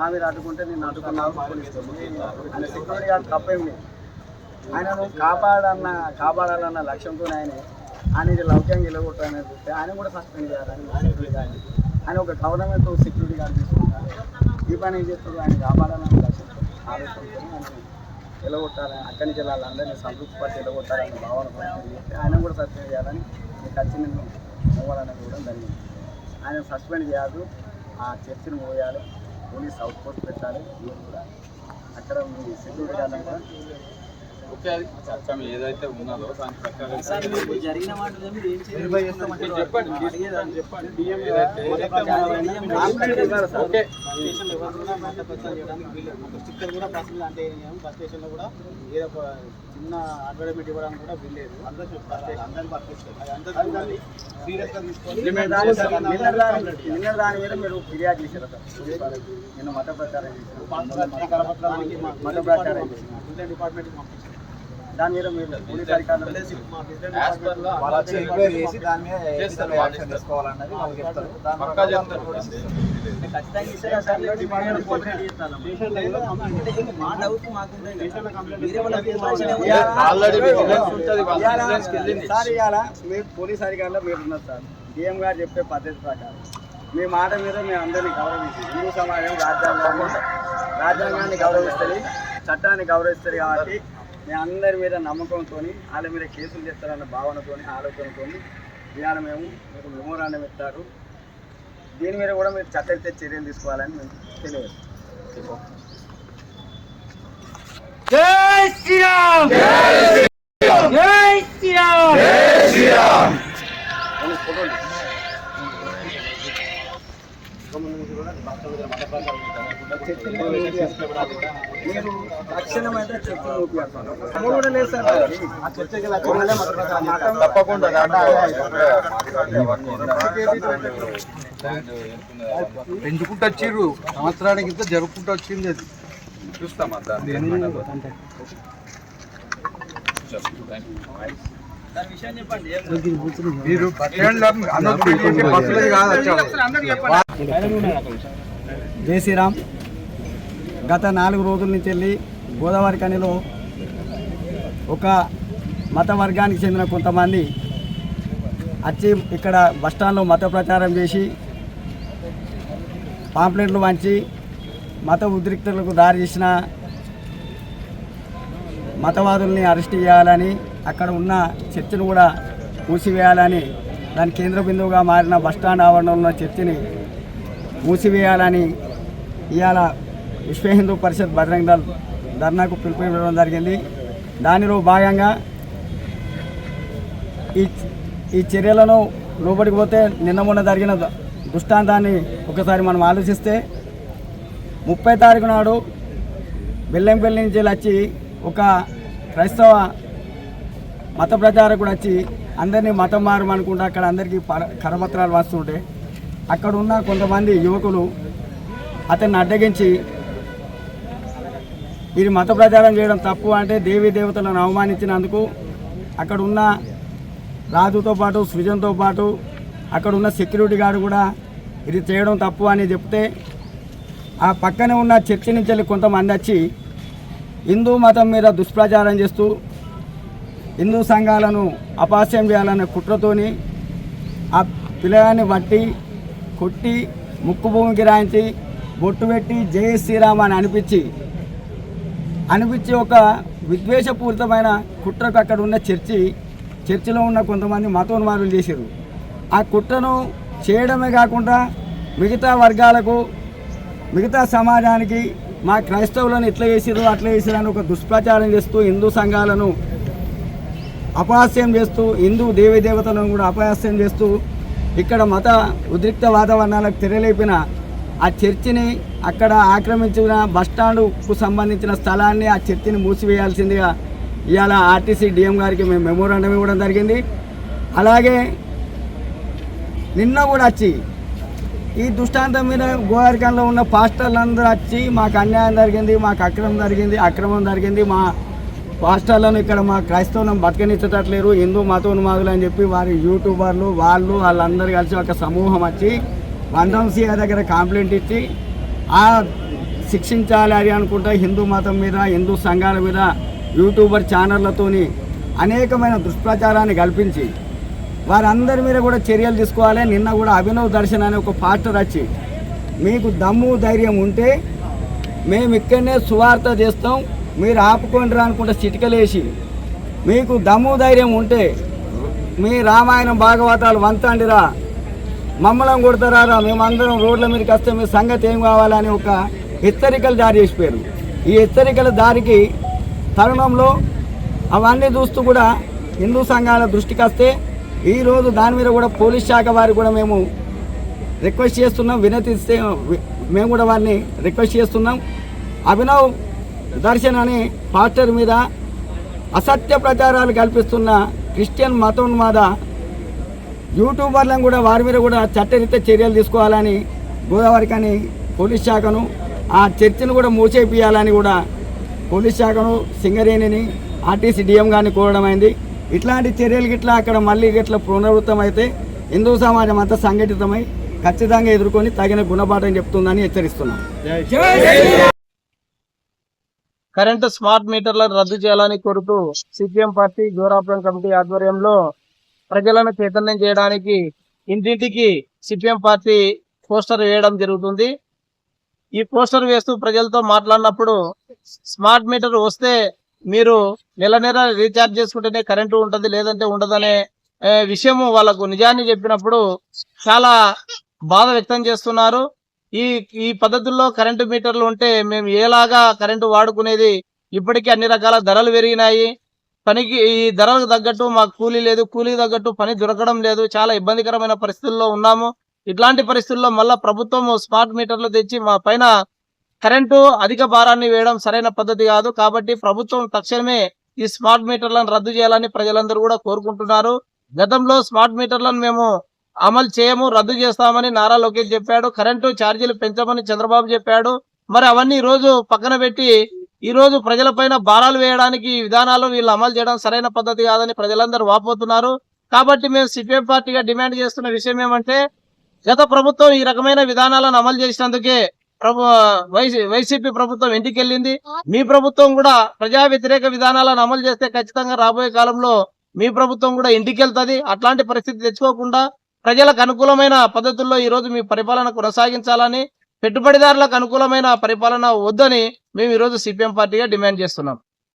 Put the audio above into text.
మా అడ్డుకుంటే నేను అడ్డుకున్నాను పోలీసు ఆయన సెక్యూరిటీ గార్డ్ తప్పేం లేదు ఆయనను కాపాడన్న కాపాడాలన్న లక్ష్యంతో ఆయన ఆయన ఇది లౌక్యంగా వెళ్ళగొట్టాలని చెప్తే ఆయన కూడా సస్పెండ్ చేయాలని ఆయన ఒక గవర్నమెంట్ సెక్యూరిటీ గార్డ్ తీసుకుంటారు ఈ పని ఏం చేస్తారు ఆయన కాపాడాలన్న లక్ష్యంతో ఆలోచనతో ఆయన వెళ్ళగొట్టాలని అక్కడి నుంచి వెళ్ళాలి అందరినీ సంతృప్తి పట్టి వెళ్ళగొట్టాలని భావన చెప్తే ఆయన కూడా సస్పెండ్ చేయాలని మీకు వచ్చి నేను పోవాలని కూడా జరిగింది ఆయన సస్పెండ్ చేయదు. ఆ చర్చిని పోయాలి పోలీస్ అవుట్ పోస్ట్ పెట్టాలి కూడా. అక్కడ మీ సెక్యూరిటీ కూడా ఓకే అది చట్టం ఏదైతే ఉన్నదో దాని ప్రకారం జరిగిన చెప్పండి చెప్పండి మాట ప్రచారం చేయడానికి స్టిక్కర్ కూడా అంటే బస్ స్టేషన్లో కూడా ఏదో ఒక చిన్న అడ్వర్టైజ్మెంట్ ఇవ్వడానికి కూడా వీల్లేదు అందరూ చెప్తారు అందరూ పట్టిస్తారు అది అందరూ సీరియస్గా తీసుకొని నిన్న దాని మీద మీరు ఫిర్యాదు చేశారు సార్. నిన్న మత ప్రచారం మత ప్రచారం డిపార్ట్మెంట్కి దాని మీద మీరు పోలీస్ అధికారులు వాళ్ళు వచ్చి ఎంక్వైరీ చేసి దాని మీద ఏ విధంగా యాక్షన్. తీసుకోవాలన్నది వాళ్ళు చెప్తారు. దాని మీరే సార్? ఇవాళ పోలీస్ అధికారులు ఉన్నారు సార్. డిఎం గారు చెప్పే పద్ధతి ప్రకారం. మీ మాట మీద మేము అందరినీ గౌరవించి హిందూ సమాజం రాజ్యాంగాన్ని రాజ్యాంగాన్ని గౌరవిస్తుంది చట్టాన్ని గౌరవిస్తుంది కాబట్టి మేము అందరి మీద నమ్మకంతో వాళ్ళ మీద కేసులు చేస్తారన్న భావనతో ఆలోచనతో ఇవాళ మేము మీకు మెమోరాండం ఇస్తారు. దీని మీద కూడా మీరు చట్టరీత చర్యలు తీసుకోవాలని మేము తెలియదు. కొన్ని మీరు కూడా లేదు సార్. ఆ చర్చకి. తప్పకుండా పెంచుకుంటూ వచ్చిర్రు సంవత్సరానికి ఇంత జరుపుకుంటూ వచ్చింది అది చూస్తామా దాన్ని మీరు జై శ్రీరామ్ గత నాలుగు రోజుల నుంచి వెళ్ళి గోదావరి కనిలో ఒక మత వర్గానికి చెందిన కొంతమంది వచ్చి ఇక్కడ బస్టాండ్లో మత ప్రచారం చేసి పాంప్లెట్లు వంచి మత ఉద్రిక్తలకు దారి చేసిన మతవాదుల్ని అరెస్ట్ చేయాలని అక్కడ ఉన్న చర్చిని కూడా మూసివేయాలని దాని కేంద్ర బిందువుగా మారిన బస్టాండ్ ఆవరణలో ఉన్న చర్చిని మూసివేయాలని ఇవాళ విశ్వ హిందూ పరిషత్ బజరంగ దళ్ ధర్నాకు పిలుపునివ్వడం జరిగింది. దానిలో భాగంగా ఈ ఈ చర్యలను లోపలికి పోతే నిన్న మొన్న జరిగిన దృష్టాంతాన్ని ఒకసారి మనం ఆలోచిస్తే ముప్పై తారీఖు నాడు బెల్లంపల్లి నుంచి వచ్చి ఒక క్రైస్తవ మత ప్రచారకుడు వచ్చి అందరినీ మతం మారమనుకుంటే అక్కడ అందరికీ పర- కరపత్రాలు వస్తుంటే అక్కడ ఉన్న కొంతమంది యువకులు అతన్ని అడ్డగించి ఇది మత ప్రచారం చేయడం తప్పు అంటే దేవీ దేవతలను అవమానించినందుకు అక్కడ ఉన్న రాజుతో పాటు సృజన్తో పాటు అక్కడ ఉన్న సెక్యూరిటీ గార్డు కూడా ఇది చేయడం తప్పు అని చెప్తే ఆ పక్కనే ఉన్న చర్చి నుంచి కొంతమంది వచ్చి హిందూ మతం మీద దుష్ప్రచారం చేస్తూ హిందూ సంఘాలను అపాస్యం చేయాలనే కుట్రతోని ఆ పిల్లగాన్ని బట్టి కొట్టి ముక్కుభూమికి రాయించి బొట్టు పెట్టి జై శ్రీరామ్ అని అనిపించి అనిపించి ఒక విద్వేషపూరితమైన కుట్రకు అక్కడ ఉన్న చర్చి చర్చిలో ఉన్న కొంతమంది మతోన్మారులు చేశారు. ఆ కుట్రను చేయడమే కాకుండా మిగతా వర్గాలకు మిగతా సమాజానికి మా క్రైస్తవులను ఇట్లా చేసిరు అట్లా చేసిరు అని ఒక దుష్ప్రచారం చేస్తూ హిందూ సంఘాలను అపహాస్యం చేస్తూ హిందూ దేవీ దేవతలను కూడా అపహాస్యం చేస్తూ ఇక్కడ మత ఉద్రిక్త వాతావరణాలకు తెరలేపిన ఆ చర్చిని అక్కడ ఆక్రమించిన బస్టాండుకు సంబంధించిన స్థలాన్ని ఆ చర్చిని మూసివేయాల్సిందిగా ఇవాళ ఆర్టీసీ డిఎం గారికి మేము మెమోరాండం ఇవ్వడం జరిగింది. అలాగే నిన్న కూడా వచ్చి ఈ దుష్టాంతం మీద గోవారికంలో ఉన్న పాస్టర్లందరూ వచ్చి మాకు అన్యాయం జరిగింది మాకు అక్రమం జరిగింది అక్రమం జరిగింది మా పాస్టర్లను ఇక్కడ మా క్రైస్తవులను బతకనిచ్చట్లేరు హిందూ మతోన్మాదులు అని చెప్పి వారి యూట్యూబర్లు వాళ్ళు వాళ్ళందరూ కలిసి ఒక సమూహం వచ్చి వందం దగ్గర కంప్లైంట్ ఇచ్చి ఆ శిక్షించాలి అని అనుకుంటా హిందూ మతం మీద హిందూ సంఘాల మీద యూట్యూబర్ ఛానళ్ళతోని అనేకమైన దుష్ప్రచారాన్ని కల్పించి వారందరి మీద కూడా చర్యలు తీసుకోవాలి. నిన్న కూడా అభినవ్ దర్శన్ అనే ఒక పాస్టర్ వచ్చి మీకు దమ్ము ధైర్యం ఉంటే మేము ఇక్కడనే సువార్త చేస్తాం మీరు ఆపుకోండి రానుకుంటే చిటికలేసి మీకు దమ్ము ధైర్యం ఉంటే మీ రామాయణం భాగవతాలు వంతండిరా మమ్మల్ని కొడతారా రా? మేమందరం రోడ్ల మీదకి వస్తే మీ సంగతి ఏం కావాలని ఒక హెచ్చరికలు జారీ చేసిపోయారు. ఈ హెచ్చరికల దారికి తరుణంలో అవన్నీ చూస్తూ కూడా హిందూ సంఘాల దృష్టికి వస్తే ఈరోజు దాని మీద కూడా పోలీస్ శాఖ వారికి కూడా మేము రిక్వెస్ట్ చేస్తున్నాం వినతిస్తే మేము కూడా వారిని రిక్వెస్ట్ చేస్తున్నాం. అభినవ్ దర్శన్ అనే పాస్టర్ మీద అసత్య ప్రచారాలు కల్పిస్తున్న క్రిస్టియన్ మతోన్మాద యూట్యూబర్లను కూడా వారి మీద కూడా చట్టరీత్యా చర్యలు తీసుకోవాలని గోదావరి కానీ పోలీస్ శాఖను ఆ చర్చను కూడా మూసేపియాలని కూడా పోలీస్ శాఖను సింగరేణిని ఆర్టీసీ డిఎం గారిని కోరడం అయింది. ఇట్లాంటి చర్యలు గిట్లా అక్కడ మళ్ళీ గిట్లా పునరావృతం అయితే హిందూ సమాజం అంతా సంఘటితమై ఖచ్చితంగా ఎదుర్కొని తగిన గుణపాఠం చెప్తుందని హెచ్చరిస్తున్నాం. కరెంటు స్మార్ట్ మీటర్లను రద్దు చేయాలని కోరుతూ సిపిఎం పార్టీ గోరాపురం కమిటీ ఆధ్వర్యంలో ప్రజలను చైతన్యం చేయడానికి ఇంటింటికి సిపిఎం పార్టీ పోస్టర్ వేయడం జరుగుతుంది. ఈ పోస్టర్ వేస్తూ ప్రజలతో మాట్లాడినప్పుడు స్మార్ట్ మీటర్ వస్తే మీరు నెల నెల రీఛార్జ్ చేసుకుంటేనే కరెంటు ఉంటుంది లేదంటే ఉండదనే విషయము వాళ్ళకు నిజాన్ని చెప్పినప్పుడు చాలా బాధ వ్యక్తం చేస్తున్నారు. ఈ ఈ పద్ధతుల్లో కరెంటు మీటర్లు ఉంటే మేము ఏలాగా కరెంటు వాడుకునేది? ఇప్పటికీ అన్ని రకాల ధరలు పెరిగినాయి. పనికి ఈ ధరలకు తగ్గట్టు మాకు కూలీ లేదు. కూలీ తగ్గట్టు పని దొరకడం లేదు. చాలా ఇబ్బందికరమైన పరిస్థితుల్లో ఉన్నాము. ఇట్లాంటి పరిస్థితుల్లో మళ్ళీ ప్రభుత్వం స్మార్ట్ మీటర్లు తెచ్చి మా పైన కరెంటు అధిక భారాన్ని వేయడం సరైన పద్ధతి కాదు. కాబట్టి ప్రభుత్వం తక్షణమే ఈ స్మార్ట్ మీటర్లను రద్దు చేయాలని ప్రజలందరూ కూడా కోరుకుంటున్నారు. గతంలో స్మార్ట్ మీటర్లను మేము అమలు చేయము రద్దు చేస్తామని నారా లోకేష్ చెప్పాడు. కరెంటు ఛార్జీలు పెంచమని చంద్రబాబు చెప్పాడు. మరి అవన్నీ ఈరోజు రోజు పక్కన పెట్టి ఈ రోజు ప్రజలపైన భారాలు వేయడానికి విధానాలు వీళ్ళు అమలు చేయడం సరైన పద్ధతి కాదని ప్రజలందరూ వాపోతున్నారు. కాబట్టి మేము సిపిఎం పార్టీగా డిమాండ్ చేస్తున్న విషయం ఏమంటే గత ప్రభుత్వం ఈ రకమైన విధానాలను అమలు చేసినందుకే ప్రభు వైసీపీ ప్రభుత్వం ఇంటికెళ్ళింది. మీ ప్రభుత్వం కూడా ప్రజా వ్యతిరేక విధానాలను అమలు చేస్తే ఖచ్చితంగా రాబోయే కాలంలో మీ ప్రభుత్వం కూడా ఇంటికెళ్తది. అట్లాంటి పరిస్థితి తెచ్చుకోకుండా ప్రజలకు అనుకూలమైన పద్ధతుల్లో ఈరోజు మీ పరిపాలన కొనసాగించాలని పెట్టుబడిదారులకు అనుకూలమైన పరిపాలన వద్దని మేము ఈరోజు సిపిఎం పార్టీగా డిమాండ్ చేస్తున్నాం.